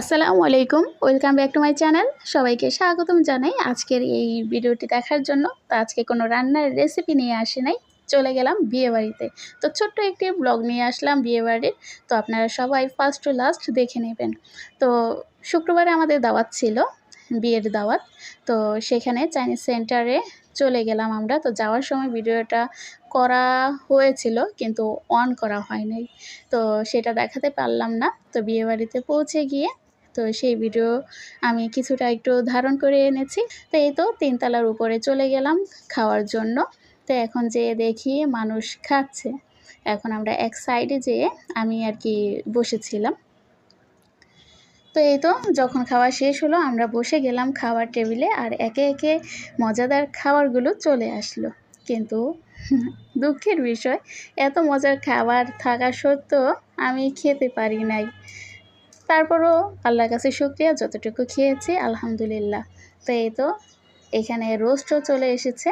আসসালামু আলাইকুম, welcome back to my channel. সবাইকে স্বাগতম জানাই আজকের এই ভিডিওটি দেখার জন্য। তো আজকে কোনো রান্নার রেসিপি নিয়ে আসি নাই, চলে গেলাম বিয়েবাড়িতে তো ছোট্ট একটি ব্লগ নিয়ে আসলাম বিয়েবাড়ির তো আপনারা সবাই ফার্স্ট টু লাস্ট দেখে নেবেন। তো শুক্রবারে আমাদের দাওয়াত ছিল, বিয়ের দাওয়াত। তো সেখানে চাইনিজ সেন্টারে চলে গেলাম আমরা। তো যাওয়ার সময় ভিডিওটা করা হয়েছিল, কিন্তু অন করা হয় নাই তো সেটা দেখাতে পারলাম না। তো বিয়েবাড়িতে পৌঁছে গিয়ে তো সেই ভিডিও আমি কিছুটা একটু ধারণ করে এনেছি। তো এই তো তিনতলার উপরে চলে গেলাম খাওয়ার জন্য। তো এখন যেয়ে দেখি মানুষ খাচ্ছে। এখন আমরা এক সাইডে যেয়ে আমি আর কি বসেছিলাম। তো এই তো যখন খাওয়া শেষ হলো আমরা বসে গেলাম খাওয়ার টেবিলে আর একে একে মজাদার খাবারগুলো চলে আসলো। কিন্তু দুঃখের বিষয়, এত মজার খাবার থাকা সত্ত্বেও আমি খেতে পারি নাই। তারপরও আল্লাহর কাছে শুক্রিয়া, যতটুকু খেয়েছি, আলহামদুলিল্লাহ। তো এই তো, এখানে রোস্টও চলে এসেছে।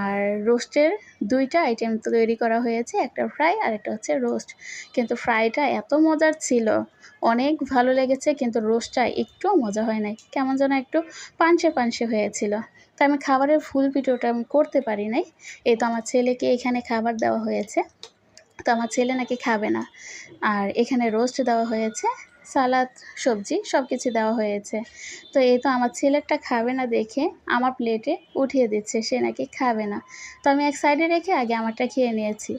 আর রোস্টের দুইটা আইটেম তৈরি করা হয়েছে, একটা ফ্রাই আর একটা হচ্ছে রোস্ট কিন্তু ফ্রাইটা এত মজার ছিল, অনেক ভালো লেগেছে, কিন্তু রোস্টটা একটুও মজা হয় নাই। কেমন যেন একটু পানসে পানসে হয়েছিল। তো আমি খাবারের ফুল ভিডিওটা আমি করতে পারি নাই। এই তো আমার ছেলেকে এখানে খাবার দেওয়া হয়েছে। তো আমার ছেলে নাকি খাবে না। আর এখানে রোস্ট দেওয়া হয়েছে। সালাদ, সবজি সব কিছু দেওয়া হয়েছে। তো এই তো আমার ছেলেরটা খাবে না দেখে আমার প্লেটে উঠিয়ে দিচ্ছে, সে নাকি খাবে না। তো আমি এক সাইডে রেখে আগে আমারটা খেয়ে নিয়েছি।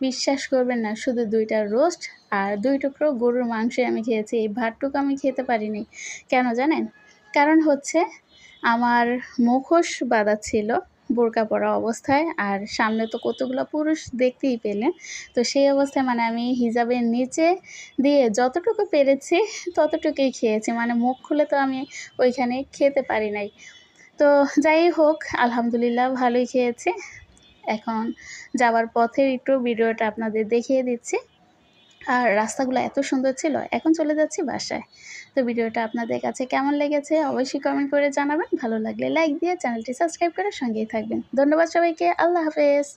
বিশ্বাস করবেন না, শুধু দুইটা রোস্ট আর দুই টুকরো গরুর মাংস আমি খেয়েছি। এই ভাতটুকু আমি খেতে পারিনি। কেন জানেন? কারণ হচ্ছে আমার মুখোশ বাঁধা ছিল বোরকা পরা অবস্থায়। আর সামনে তো কতগুলো পুরুষ দেখতেই পেলেন তো সেই অবস্থায় মানে আমি হিজাবের নিচে দিয়ে যতটুকু পেরেছি, ততটুকুই খেয়েছি। মানে মুখ খুলে তো আমি ওইখানে খেতে পারি নাই। তো যাই হোক, আলহামদুলিল্লাহ ভালোই খেয়েছি। এখন যাওয়ার পথের একটু ভিডিওটা আপনাদের দেখিয়ে দিচ্ছি। আর রাস্তাগুলো এত সুন্দর ছিল, এখন চলে যাচ্ছি বাসায়। তো ভিডিওটা আপনাদের কাছে কেমন লেগেছে অবশ্যই কমেন্ট করে জানাবেন। ভালো লাগলে লাইক দিয়ে চ্যানেলটি সাবস্ক্রাইব করে সঙ্গেই থাকবেন। ধন্যবাদ সবাইকে, আল্লাহ হাফেজ।